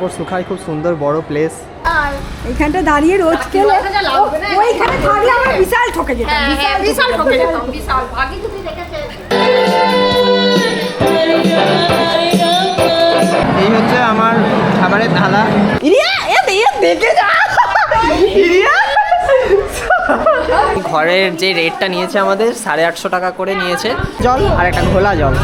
কাপড় শুকায় খুব সুন্দর বড় প্লেস এইখানটা দাঁড়িয়ে রোজ খেলে। ওইখানে থাকলে আমরা বিশাল ঠকে যেতাম হ্যাঁ, হ্যাঁ, বিশাল ঠকে যেতাম, বিশাল। আগে তুমি দেখেছে। এই হচ্ছে আমার খাবারের থালা। ঘরের যে রেটটা নিয়েছে আমাদের সাড়ে আটশো টাকা করে নিয়েছে। জল। আর একটা ঘোলা জল।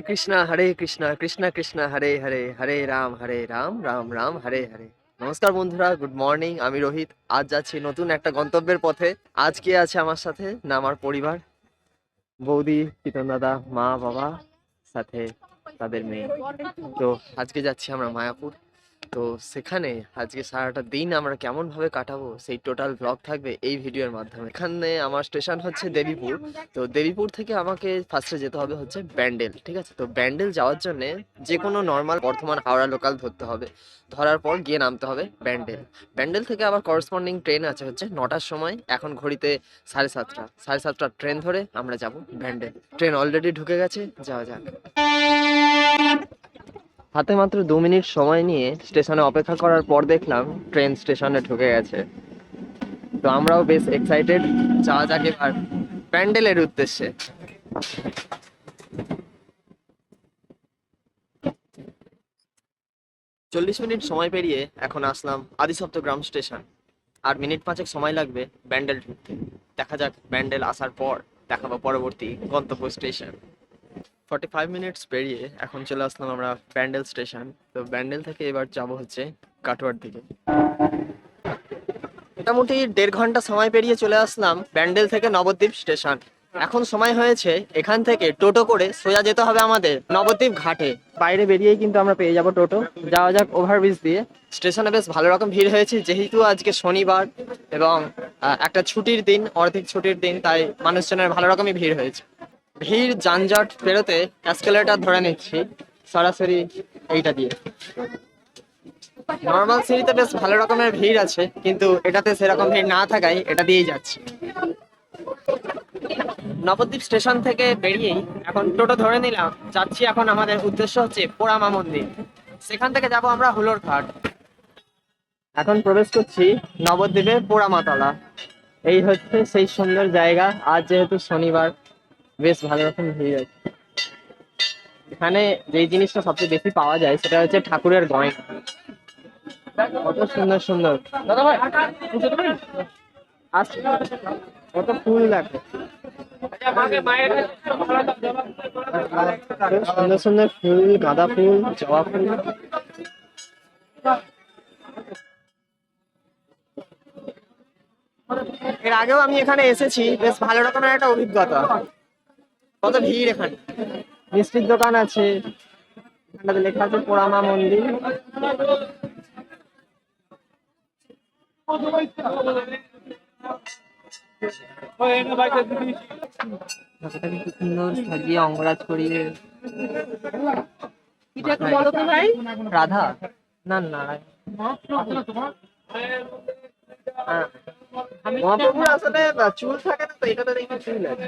কৃষ্ণা, হরে কৃষ্ণা কৃষ্ণা কৃষ্ণা, হরে হরে হরে রাম হরে রাম রাম রাম, হরে হরে। নমস্কার বন্ধুরা, গুড মর্নিং, আমি রোহিত। আজ যাচ্ছি নতুন একটা গন্তব্যের পথে। আজ কে আছে আমার সাথে? না, আমার পরিবার। বৌদি, পিতন দাদা, মা, বাবা, সাথে তাদের মেয়ে। তো আজকে যাচ্ছি আমরা মায়াপুর। তো সেখানে আজকে সারাটা দিন আমরা কেমন ভাবে কাটাবো? সেই টোটাল ব্লগ থাকবে এই ভিডিওর মাধ্যমে। এখানে আমার স্টেশন হচ্ছে দেবীপুর। তো দেবীপুর থেকে আমাকে ফার্স্টে যেতে হবে হচ্ছে ব্যান্ডেল ঠিক আছে? তো ব্যান্ডেল যাওয়ার জন্য যে কোনো নর্মাল বর্ধমান হাওড়া লোকাল ধরতে হবে। ধরার পর গিয়ে নামতে হবে ব্যান্ডেল। ব্যান্ডেল থেকে আবার করসপন্ডিং ট্রেন আছে হচ্ছে নটার সময় এখন ঘড়িতে সাড়ে সাতটা। সাড়ে সাতটার ট্রেন ধরে আমরা যাব ব্যান্ডেল। ট্রেন অলরেডি ঢুকে গেছে যাওয়া যাক। হাতে মাত্র দু মিনিট সময় নিয়ে স্টেশনে অপেক্ষা করার পর দেখলাম ট্রেন স্টেশনে ঢুকে গেছে। তো আমরাও বেশ এক্সাইটেড যাওয়া যাক এবার প্যান্ডেলের উদ্দেশ্যে। চল্লিশ মিনিট সময় পেরিয়ে এখন আসলাম আদিসপ্তগ্রাম স্টেশন। আর মিনিট পাঁচেক সময় লাগবে ব্যান্ডেল ঢুকতে। দেখা যাক ব্যান্ডেল আসার পর দেখাবো পরবর্তী গন্তব্য স্টেশন। ফর্টি ফাইভ মিনিটস পেরিয়ে এখন চলে আসলাম আমরা ব্যান্ডেল স্টেশন তো ব্যান্ডেল থেকে এবার যাব হচ্ছে কাটোয়ার দিকে। মোটামুটি দেড় ঘণ্টা সময় পেরিয়ে চলে আসলাম ব্যান্ডেল থেকে নবদ্বীপ স্টেশন এখন সময় হয়েছে এখান থেকে টোটো করে সোজা যেতে হবে আমাদের নবদ্বীপ ঘাটে। বাইরে বেরিয়েই কিন্তু আমরা পেয়ে যাব টোটো। যাওয়া যাক ওভারব্রিজ দিয়ে। স্টেশনে বেশ ভালো রকম ভিড় হয়েছে, যেহেতু আজকে শনিবার এবং একটা ছুটির দিন, অর্ধেক ছুটির দিন, তাই মানুষজনের ভালো রকমই ভিড় হয়েছে। ভিড়, যানজট পেরোতে অ্যাসকেলেটার ধরে নিচ্ছি, সরাসরি এইটা দিয়ে। নর্মাল সিঁড়িতে বেশ ভালো রকমের ভিড় আছে, কিন্তু এটাতে সেরকম ভিড় না থাকায় এটা দিয়েই যাচ্ছি। নবদ্বীপ স্টেশন থেকে বেরিয়েই এখন টোটো ধরে নিলাম, যাচ্ছি এখন আমাদের উদ্দেশ্য হচ্ছে পোড়ামা মন্দির। সেখান থেকে যাব আমরা হুলোর ঘাট। এখন প্রবেশ করছি নবদ্বীপের পোড়ামাতলা। এই হচ্ছে সেই সুন্দর জায়গা, আজ যেহেতু শনিবার বেশ ভালো রকম ভিড় আছে। এখানে যেই জিনিসটা সবচেয়ে বেশি পাওয়া যায় সেটা হচ্ছে ঠাকুরের গয়না। কত সুন্দর সুন্দর। আসছে কত ফুল দেখো। সুন্দর সুন্দর ফুল, গাঁদা ফুল, জবা ফুল। এর আগেও আমি এখানে এসেছি, বেশ ভালো রকমের একটা অভিজ্ঞতা। কত ভিড় এখানে? মিষ্টির দোকান আছে। এখানটাতে লেখা আছে পোড়ামা মন্দির। সুন্দর সাজিয়ে অঙ্গরাজ করিয়ে। রাধা? না না। মহাপ্রভুর আসলে চুল থাকে না তো এটাতে দেখি চুল আছে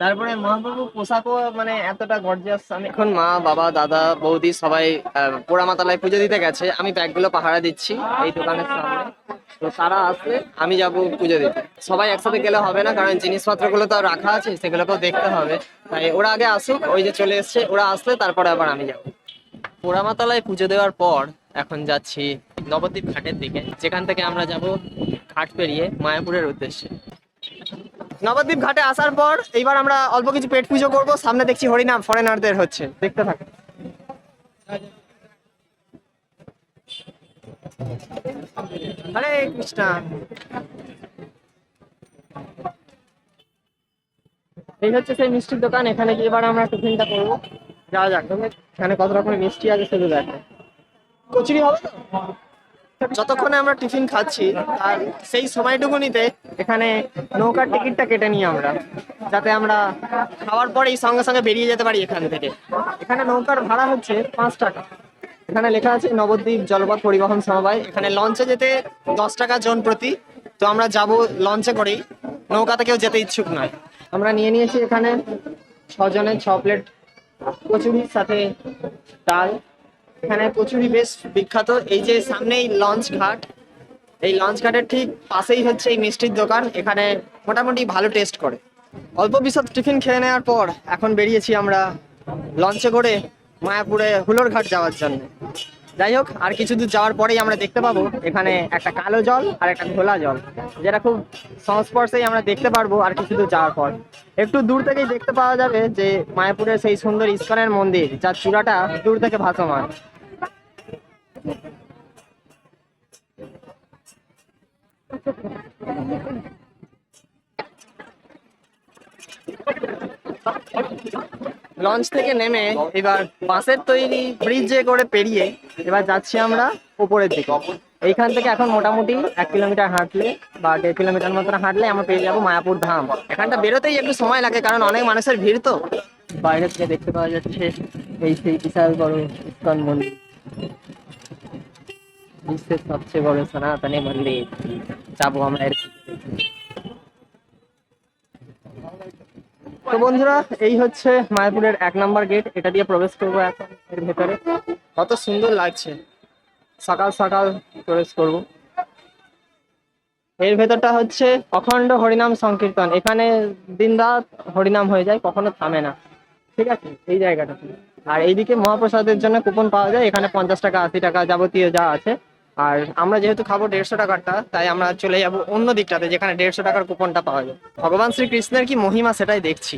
তারপরে মহাপ্রভু পোশাকও মানে এতটা গর্জিয়াস আমি এখন মা বাবা দাদা বৌদি সবাই পোড়ামাতালায় পুজো দিতে গেছে। আমি ব্যাগগুলো পাহারা দিচ্ছি এই দোকানের সামনে। তো তারা আসলে আমি যাব পুজো দিতে। সবাই একসাথে গেলে হবে না কারণ জিনিসপত্রগুলো তো রাখা আছে সেগুলোকেও দেখতে হবে। তাই ওরা আগে আসুক ওই যে চলে এসছে ওরা আসলে তারপরে আবার আমি যাব। পোড়ামাতলায় পুজো দেওয়ার পর এখন যাচ্ছি নবদ্বীপ ঘাটের দিকে। যেখান থেকে আমরা যাব ঘাট পেরিয়ে মায়াপুরের উদ্দেশ্যে। নবদ্বীপ ঘাটে আসার পর এইবার আমরা অল্প কিছু পেট পুজো করব। সামনে দেখছি হরিনাম ফরেনারদের হচ্ছে। দেখতে থাক হরে এই হচ্ছে সেই মিষ্টির দোকান। এখানে গিয়ে এবার আমরা টিফিনটা করব। যাওয়া যাক এখানে কত রকমের মিষ্টি আছে শুধু দেখো। কচুরি হবে তো? যতক্ষণে আমরা টিফিন খাচ্ছি আর সেই সময়টুকুনিতে এখানে নৌকার টিকিটটা কেটে নিই আমরা, যাতে আমরা খাওয়ার পরেই সঙ্গে সঙ্গে বেরিয়ে যেতে পারি এখান থেকে। এখানে নৌকার ভাড়া হচ্ছে পাঁচ টাকা। এখানে লেখা আছে, নবদ্বীপ জলপথ পরিবহন সমবায়। এখানে লঞ্চে যেতে দশ টাকা জন প্রতি। তো আমরা যাব লঞ্চে করেই। নৌকাতে কেউ যেতে ইচ্ছুক নয়। আমরা নিয়ে নিয়েছি এখানে ছজনের ছ প্লেট কচুরির সাথে ডাল। এখানে কচুরি বেশ বিখ্যাত। এই যে সামনেই লঞ্চ ঘাট। এই লঞ্চ ঘাটের ঠিক পাশেই হচ্ছে এই মিষ্টির দোকান। এখানে মোটামুটি ভালো টেস্ট করে। অল্প বিশদ টিফিন খেয়ে নেওয়ার পর এখন বেরিয়েছি আমরা লঞ্চে করে মায়াপুরে হুলোর ঘাট যাওয়ার জন্য। যাই হোক, আর কিছু দূর যাওয়ার পরেই আমরা দেখতে পাবো এখানে একটা কালো জল আর একটা ঘোলা জল, যেটা খুব সংস্পর্শেই আমরা দেখতে পারব আর কিছু দূর যাওয়ার পর। একটু দূর থেকেই দেখতে পাওয়া যাবে যে মায়াপুরের সেই সুন্দর ইস্কনের মন্দির, যার চূড়াটা দূর থেকে ভাসমান। লঞ্চ থেকে নেমে এবার বাঁশের তৈরি ব্রিজে করে পেরিয়ে এবার যাচ্ছি আমরা উপরের দিকে। এইখান থেকে এখন মোটামুটি এক কিলোমিটার হাঁটলে বা দেড় কিলোমিটার মতন হাঁটলে আমরা পেয়ে যাব মায়াপুর ধাম। এখানটা বেরোতেই একটু সময় লাগে কারণ অনেক মানুষের ভিড় তো। বাইরে থেকে দেখতে পাওয়া যাচ্ছে এই সেই বিশাল বড় ইস্কন মন্দির। বিশ্বের সবচেয়ে বড় সনাতনী মন্দির। যাব আমরা এর তো বন্ধুরা, এই হচ্ছে মায়াপুরের এক নাম্বার গেট এটা দিয়ে প্রবেশ করব এখন এর ভেতরে। কত সুন্দর লাগছে। সকাল সকাল প্রবেশ করব। এর ভেতরটা হচ্ছে অখণ্ড হরিনাম সংকীর্তন। এখানে দিন রাত হরিনাম হয়ে যায়, কখনো থামে না। ঠিক আছে? এই জায়গাটা। আর এইদিকে মহাপ্রসাদের জন্য কুপন পাওয়া যায়। এখানে পঞ্চাশ টাকা, আশি টাকা যাবতীয় যা আছে। আর আমরা যেহেতু খাব দেড়শো টাকারটা, তাই আমরা চলে যাব অন্য দিকটাতে, যেখানে দেড়শো টাকার কুপনটা পাওয়া যায়। ভগবান শ্রীকৃষ্ণের কি মহিমা সেটাই দেখছি।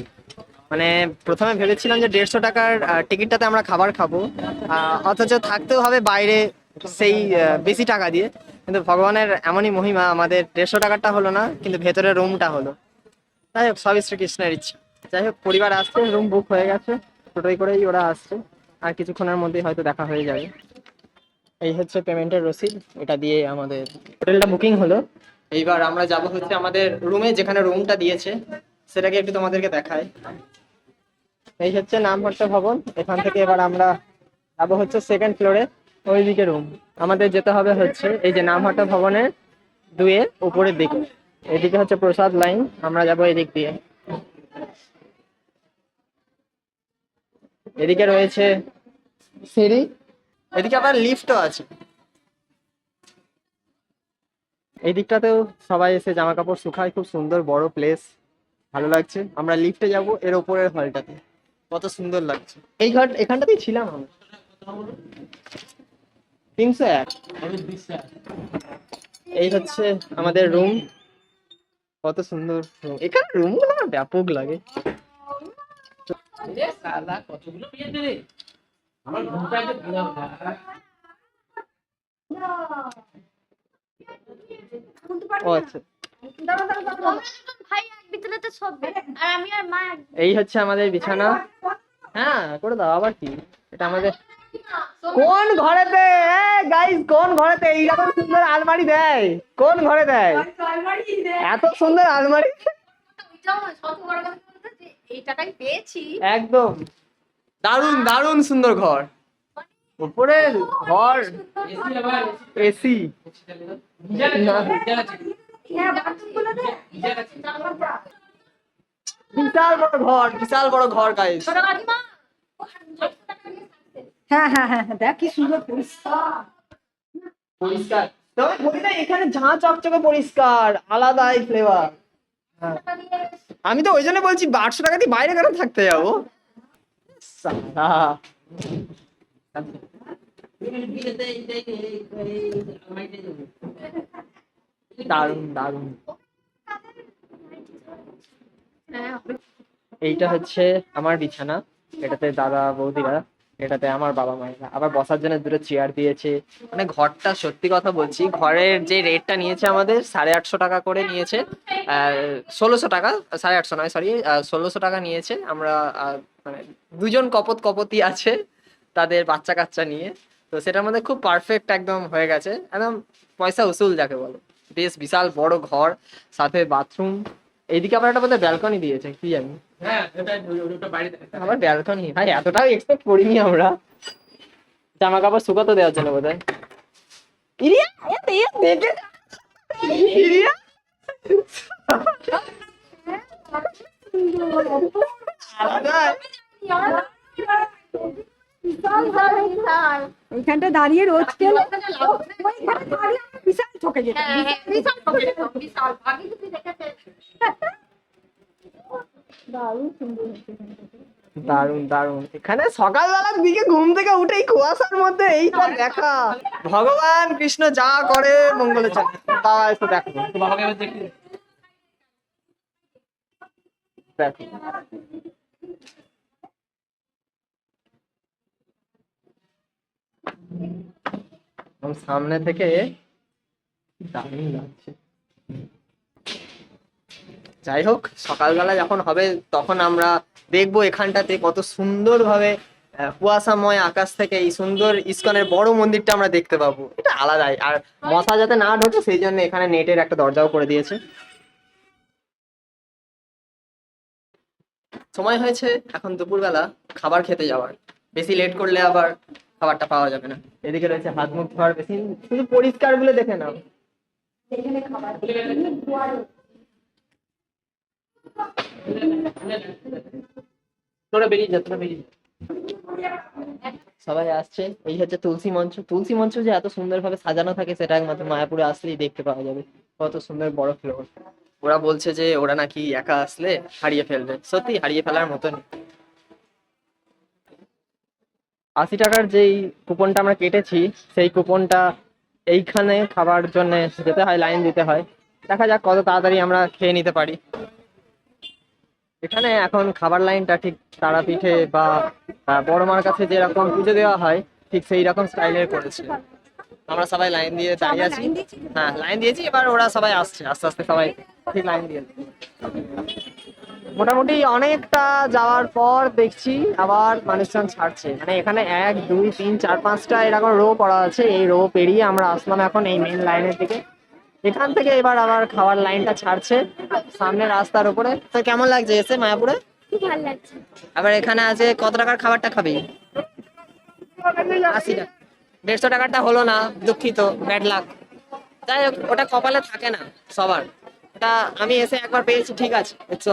মানে প্রথমে ভেবেছিলাম যে দেড়শো টাকার টিকিটটাতে আমরা খাবার খাব অথচ থাকতেও হবে বাইরে সেই বেশি টাকা দিয়ে। কিন্তু ভগবানের এমনই মহিমা, আমাদের দেড়শো টাকারটা হলো না, কিন্তু ভেতরে রুমটা হলো। যাই হোক, সবই শ্রীকৃষ্ণের ইচ্ছা। যাই হোক, পরিবার আসছে, রুম বুক হয়ে গেছে টোটোই করেই ওরা আসছে। আর কিছুক্ষণের মধ্যেই হয়তো দেখা হয়ে যাবে। এই হচ্ছে পেমেন্টের রসিদ, এটা দিয়ে আমাদের হোটেলটা বুকিং হলো। এইবার আমরা যাব হচ্ছে আমাদের রুমে যেখানে রুমটা দিয়েছে, সেটাকে একটু তোমাদেরকে দেখায় এই হচ্ছে নামহট্ট ভবন, এখান থেকে এবার আমরা যাব হচ্ছে সেকেন্ড ফ্লোরে ওইদিকে রুম আমাদের যেতে হবে হচ্ছে এই যে নামহট্ট ভবনের দুয়ের উপরের দিকে। এদিকে হচ্ছে প্রসাদ লাইন, আমরা যাব এদিক দিয়ে। এদিকে রয়েছে সিঁড়ি এদিকে আবার লিফটও আছে। এই দিকটাতেও সবাই এসে জামা কাপড় শুকায়, খুব সুন্দর বড় প্লেস ভালো লাগছে। আমরা লিফটে যাব এর উপরের হলটাতে কত সুন্দর লাগছে। এই ঘর, এখানটাতেই ছিলাম আমি। তিনশো এক। এই হচ্ছে আমাদের রুম কত সুন্দর room। এখানে রুমগুলো আমার ব্যাপক লাগে। ও আচ্ছা ভাই এক বিতলেতে সব আর আমি আর মা এক এই হচ্ছে আমাদের বিছানা। হ্যাঁ করে দাও আবার কি? এটা আমাদের কোন ঘরেতে? গাইস কোন ঘরেতে? এইরকম সুন্দর আলমারি দেয়। কোন ঘরে দেয়? এত সুন্দর আলমারি? ওইটাও না, সব বড় কথা বলতে যে এই টাকাই পেয়েছি। একদম। দারুণ দারুণ সুন্দর ঘর। উপরে ঘর এসি। বিশাল বড় ঘর বিশাল বড় ঘর থাকছে। হ্যাঁ হ্যাঁ হ্যাঁ হ্যাঁ, দেখ কি সুন্দর পরিষ্কার। পরিষ্কার। তবে বলি না এখানে ঝাঁ চকচকে পরিষ্কার আলাদাই ফ্লেভার আমি তো ওই জন্য বলছি আটশো টাকা দিয়ে বাইরে কেন থাকতে যাব? দারুণ দারুণ এইটা হচ্ছে আমার বিছানা এটাতে দাদা বৌদিরা এটাতে আমার বাবা মায়েরা আবার বসার জন্য দুটো চেয়ার দিয়েছে। মানে ঘরটা সত্যি কথা বলছি, ঘরের যে রেটটা নিয়েছে আমাদের সাড়ে আটশো টাকা করে নিয়েছে। ষোলোশো টাকা, সাড়ে আটশো নয় সরি ষোলোশো টাকা নিয়েছে। আমরা মানে দুজন কপত কপতি আছে তাদের বাচ্চা কাচ্চা নিয়ে। তো সেটার মধ্যে খুব পারফেক্ট একদম হয়ে গেছে। একদম পয়সা উসুল যাকে বলো। বেশ বিশাল বড় ঘর, সাথে বাথরুম এইদিকে আবার একটা বোধহয় ব্যালকনি দিয়েছে কি জানি। আবার ব্যালকনি ভাই এতটাও এক্সপেক্ট করিনি আমরা। জামা কাপড় শুকাতে দেওয়ার জন্য বোধহয়। ইরিয়া এ দে- দেখে যা। ওইখানটা দাঁড়িয়ে রোজ খেলে ঠকে যেতাম বিশাল ঠকে যেতাম, বিশাল। আগে যদি দেখেছে, দারুণ সুন্দর হচ্ছে এখানটা। দারুণ দারুণ এখানে সকালবেলার দিকে ঘুম থেকে উঠে এই কুয়াশার মধ্যে এইটা দেখা। ভগবান কৃষ্ণ যা করে মঙ্গলে দেখি। দেখো। সামনে থেকে যাই হোক সকালবেলা যখন হবে তখন আমরা দেখব এখানটাতে কত সুন্দরভাবে আহ, কুয়াশাময় আকাশ থেকে এই সুন্দর ইস্কনের বড় মন্দিরটা আমরা দেখতে পাবো। এটা আলাদাই। আর মশা যাতে না ঢোকে সেই জন্য এখানে নেটের একটা দরজাও করে দিয়েছে। সময় হয়েছে এখন দুপুরবেলা খাবার খেতে যাওয়ার। বেশি লেট করলে আবার খাবারটা পাওয়া যাবে না। এদিকে রয়েছে হাত মুখ ধোয়ার বেশি শুধু পরিষ্কার বলে দেখে নাও। সবাই আসছে। এই হচ্ছে তুলসী মঞ্চ। তুলসী মঞ্চ যে এত সুন্দরভাবে সাজানো থাকে, সেটা একমাত্র মায়াপুরে আসলেই দেখতে পাওয়া যাবে। কত সুন্দর বড় ফ্লোর। ওরা বলছে যে, ওরা নাকি একা আসলে হারিয়ে ফেলবে। সত্যি, হারিয়ে ফেলার মতন আশি টাকার যেই কুপনটা আমরা কেটেছি, সেই কুপনটা এইখানে খাবার জন্য যেতে হয় লাইন দিতে হয়। দেখা যাক কত তাড়াতাড়ি আমরা খেয়ে নিতে পারি। এখানে এখন খাবার লাইনটা ঠিক তারাপীঠে বা বড় মার কাছে যেরকম পুজো দেওয়া হয় ঠিক সেই রকম স্টাইলের করেছে। আমরা সবাই লাইন দিয়ে দাঁড়িয়ে আছি। হ্যাঁ লাইন দিয়েছি এবার ওরা সবাই আসছে। আস্তে আস্তে সবাই ঠিক লাইন দিয়ে। মোটামুটি অনেকটা যাওয়ার পর দেখছি আবার মানুষজন ছাড়ছে। মানে এখানে এক দুই তিন চার পাঁচটা এরকম রো পড়া আছে। এই রো পেরিয়ে আমরা আসলাম এখন এই মেন লাইনের দিকে। এখান থেকে এবার আবার খাওয়ার লাইনটা ছাড়ছে। সামনে রাস্তার উপরে। তো কেমন লাগছে এসে মায়াপুরে? ভালো লাগছে। আবার এখানে আছে কত টাকার খাবারটা খাবি? আশি টাকা। দেড়শো টাকারটা হলো না দুঃখিত ব্যাড লাক যাই হোক ওটা কপালে থাকে না সবার। ওটা আমি এসে একবার পেয়েছি ঠিক আছে ইটস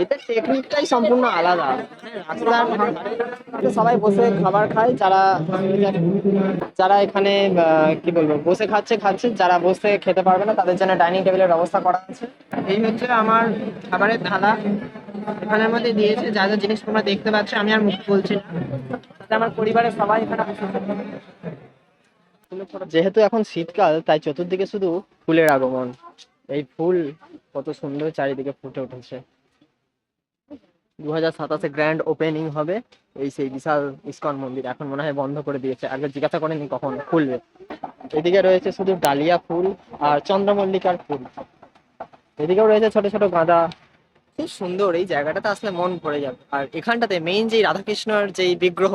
এতে টেকনিকটাই সম্পূর্ণ আলাদা। রাস্তার সবাই বসে খাবার খায়, যারা যারা এখানে কি বলব, বসে খাচ্ছে খাচ্ছে, যারা বসে খেতে পারবে না, তাদের জন্য ডাইনিং টেবিলের ব্যবস্থা করা আছে। এই হচ্ছে আমার খাবারের থালা এখানের মধ্যে দিয়েছে যা যা জিনিস তোমরা দেখতে পাচ্ছ, আমি আর মুখ বলছি না। আমার পরিবারের সবাই এখানে যেহেতু এখন শীতকাল, তাই চতুর্দিকে শুধু ফুলের আগমন। এই ফুল কত সুন্দর চারিদিকে ফুটে উঠেছে। দু হাজার সাতাশে গ্র্যান্ড ওপেনিং হবে। এই সেই বিশাল ইস্কন মন্দির এখন মনে হয় বন্ধ করে দিয়েছে। আগে জিজ্ঞাসা করেনি কখন, খুলবে। এদিকে রয়েছে শুধু ডালিয়া ফুল আর চন্দ্রমল্লিকার ফুল। এদিকেও রয়েছে ছোট ছোট গাঁদা। খুব সুন্দর, এই জায়গাটাতে আসলে মন ভরে যাবে। আর এখানটাতে মেইন যেই রাধাকৃষ্ণর যেই বিগ্রহ,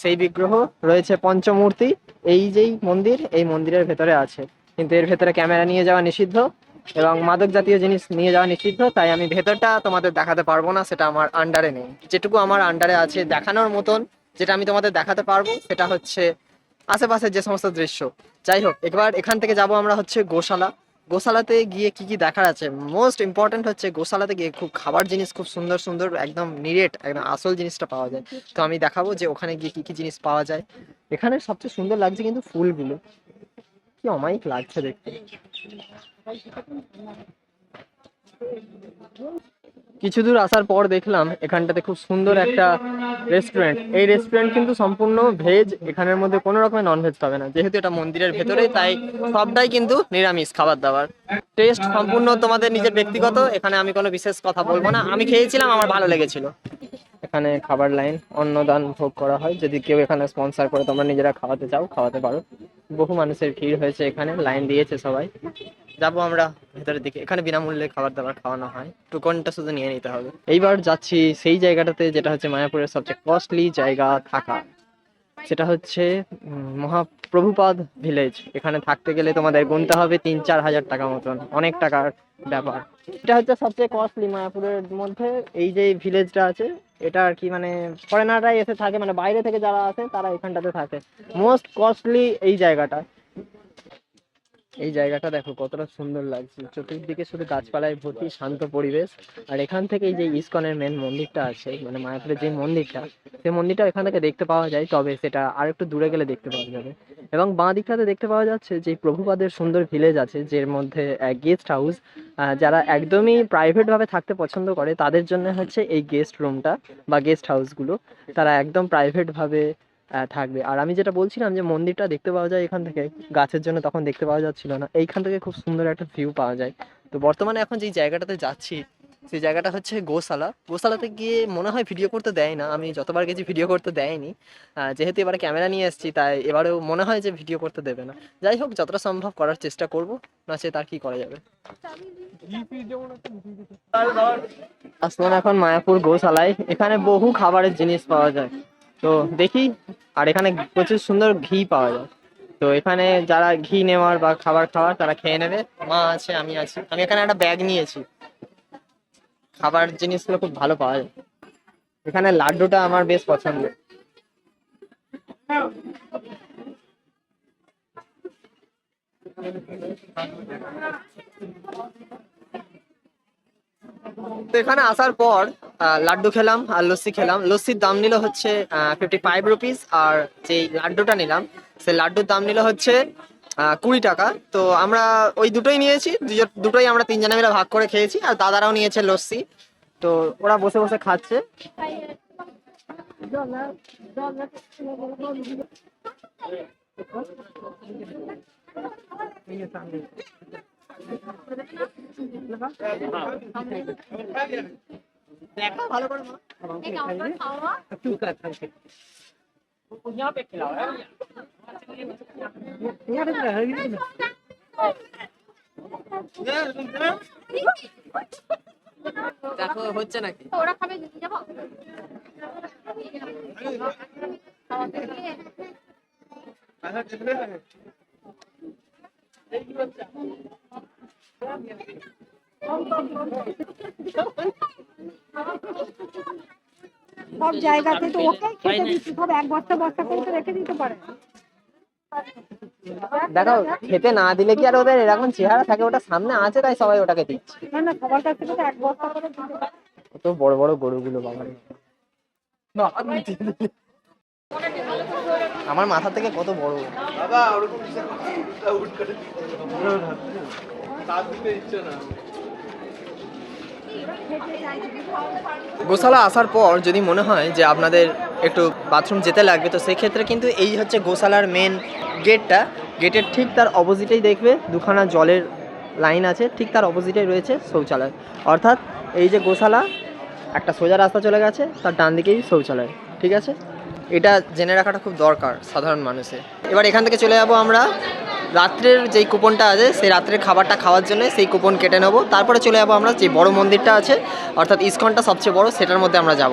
সেই বিগ্রহ রয়েছে পঞ্চমূর্তি। এই যেই মন্দির, এই মন্দিরের ভেতরে আছে। কিন্তু এর ভেতরে ক্যামেরা নিয়ে যাওয়া নিষিদ্ধ। এবং মাদক জাতীয় জিনিস নিয়ে যাওয়া নিষিদ্ধ, তাই আমি ভেতরটা তোমাদের দেখাতে পারব না, সেটা আমার আন্ডারে নেই। যেটুকু আমার আন্ডারে আছে দেখানোর মতন, যেটা আমি তোমাদের দেখাতে পারব, সেটা হচ্ছে আশেপাশের যে সমস্ত দৃশ্য। যাই হোক একবার এখান থেকে যাব আমরা হচ্ছে গোশালা। গোশালাতে গিয়ে কি কি দেখার আছে? মোস্ট ইম্পর্টেন্ট হচ্ছে গোশালাতে গিয়ে খুব খাবার জিনিস খুব সুন্দর সুন্দর, একদম নিরেট একদম আসল জিনিসটা পাওয়া যায়। তো আমি দেখাবো যে ওখানে গিয়ে কি কি জিনিস পাওয়া যায়। এখানে সবচেয়ে সুন্দর লাগছে কিন্তু ফুলগুলো। কি অমায়িক লাগছে দেখতে। কিছু দূর আসার পর দেখলাম এখানটাতে খুব সুন্দর একটা রেস্টুরেন্ট এই রেস্টুরেন্ট কিন্তু সম্পূর্ণ ভেজ এখানের মধ্যে কোনো রকমের নন ভেজ পাবে না। যেহেতু এটা মন্দিরের ভেতরে তাই সবটাই কিন্তু নিরামিষ খাবার দাবার। টেস্ট সম্পূর্ণ তোমাদের নিজের ব্যক্তিগত, এখানে আমি কোনো বিশেষ কথা বলব না। আমি খেয়েছিলাম, আমার ভালো লেগেছিল। এখানে খাবার লাইন অন্নদান ভোগ করা হয়। যদি কেউ এখানে স্পন্সর করে, তোমরা নিজেরা খাওয়াতে চাও, খাওয়াতে পারো। বহু মানুষের ভিড় হয়েছে এখানে লাইন দিয়েছে সবাই। যাব আমরা ভেতরের দিকে। এখানে বিনামূল্যে খাবার দাবার খাওয়ানো হয়। টুকনটা শুধু নিয়ে নিতে হবে। এইবার যাচ্ছি সেই জায়গাটাতে, যেটা হচ্ছে মায়াপুরের সবচেয়ে কস্টলি জায়গা থাকা। সেটা হচ্ছে মহাপ্রভুপাদ ভিলেজ এখানে থাকতে গেলে তোমাদের গুনতে হবে তিন চার হাজার টাকা মতন। অনেক টাকার ব্যাপার। এটা হচ্ছে সবচেয়ে কস্টলি মায়াপুরের মধ্যে। এই যে ভিলেজটা আছে, এটা আর কি মানে ফরেনাররাই এসে থাকে মানে বাইরে থেকে যারা আসে, তারা এখানটাতে থাকে। মোস্ট কস্টলি এই জায়গাটা। এই জায়গাটা দেখো, কতটা সুন্দর লাগছে। চতুর্দিকে শুধু গাছপালায় ভর্তি, শান্ত পরিবেশ। আর এখান থেকে যে ইসকনের মেন মন্দিরটা আছে মানে মায়াপুরের যে মন্দিরটা, সেই মন্দিরটা এখান থেকে দেখতে পাওয়া যায়, তবে সেটা আর একটু দূরে গেলে দেখতে পাওয়া যাবে। এবং বাঁ দিকটাতে দেখতে পাওয়া যাচ্ছে যে প্রভুপাদের সুন্দর ভিলেজ আছে, যের মধ্যে গেস্ট হাউস যারা একদমই প্রাইভেটভাবে থাকতে পছন্দ করে, তাদের জন্য হচ্ছে এই গেস্ট রুমটা বা গেস্ট হাউসগুলো তারা একদম প্রাইভেটভাবে থাকবে। আর আমি যেটা বলছিলাম যে মন্দিরটা দেখতে পাওয়া যায় এখান থেকে, গাছের জন্য তখন দেখতে পাওয়া যাচ্ছিল না। এইখান থেকে খুব সুন্দর একটা ভিউ পাওয়া যায়। তো বর্তমানে এখন যেই জায়গাটাতে যাচ্ছি সেই জায়গাটা হচ্ছে গোশালা। গোশালাতে গিয়ে মনে হয় ভিডিও করতে দেয় না। আমি যতবার গেছি ভিডিও করতে দেয়নি। যেহেতু এবারে ক্যামেরা নিয়ে এসেছি, তাই এবারেও মনে হয় যে ভিডিও করতে দেবে না। যাই হোক, যতটা সম্ভব করার চেষ্টা করব নাচে তার কি করা যাবে? আসলাম এখন মায়াপুর গোশালায়। এখানে বহু খাবারের জিনিস পাওয়া যায়। তো দেখি, আর এখানে প্রচুর সুন্দর ঘি পাওয়া যায়। তো এখানে যারা ঘি নেওয়ার বা খাবার খাওয়ার, তারা খেয়ে নেবে। মা আছে, আমি আছি। আমি এখানে একটা ব্যাগ নিয়েছি। খাবার জিনিসগুলো খুব ভালো পাওয়া যায়। এখানে লাড্ডুটা আমার বেশ পছন্দ তো এখানে আসার পর লাড্ডু খেলাম আর লস্যি খেলাম। লস্যির দাম নিল হচ্ছে ফিফটি ফাইভ রুপিস আর যেই লাড্ডুটা নিলাম, সেই লাড্ডুর দাম নিল হচ্ছে কুড়ি টাকা। তো আমরা ওই দুটোই নিয়েছি দুটোই আমরা তিনজনে মিলে ভাগ করে খেয়েছি আর দাদারাও নিয়েছে লস্যি। তো ওরা বসে বসে খাচ্ছে। দেখা ভালো করে মা। এই কাউন্টার খাওয়া দেখো হচ্ছে নাকি ওরা খাবে যেতে যাব সব জায়গাতে তো ওকে খেতে দিচ্ছি সব এক বস্তা বস্তা করে তো রেখে দিতে পারে। দেখো খেতে না দিলে কি আর ওদের এরকম চেহারা থাকে? ওটা সামনে আছে তাই সবাই ওটাকে দিচ্ছে। না না সবার কাছ থেকে তো এক বস্তা করে দিতে পারে। কত বড় বড় গরুগুলো বাবা। আমার মাথা থেকে কত বড়। গোশালা আসার পর যদি মনে হয় যে আপনাদের একটু বাথরুম যেতে লাগবে, তো সেক্ষেত্রে কিন্তু এই হচ্ছে গোশালার মেন গেটটা গেটের ঠিক তার অপোজিটেই দেখবে, দুখানা জলের লাইন আছে, ঠিক তার অপোজিটেই রয়েছে শৌচালয়। অর্থাৎ এই যে গোশালা, একটা সোজা রাস্তা চলে গেছে, তার ডান দিকেই শৌচালয়, ঠিক আছে? এটা জেনে রাখাটা খুব দরকার সাধারণ মানুষের। এবার এখান থেকে চলে যাব আমরা রাত্রের যেই কুপনটা আছে, সেই রাত্রের খাবারটা খাওয়ার জন্য সেই কুপন কেটে নেব। তারপরে চলে যাব আমরা, যে বড় মন্দিরটা আছে, অর্থাৎ ইস্কনটা সবচেয়ে বড়, সেটার মধ্যে আমরা যাব।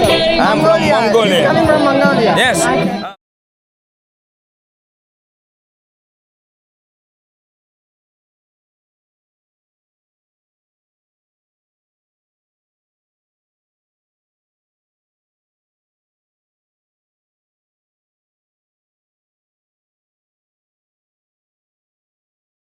Mongolia. I'm from Mongolia. Yes.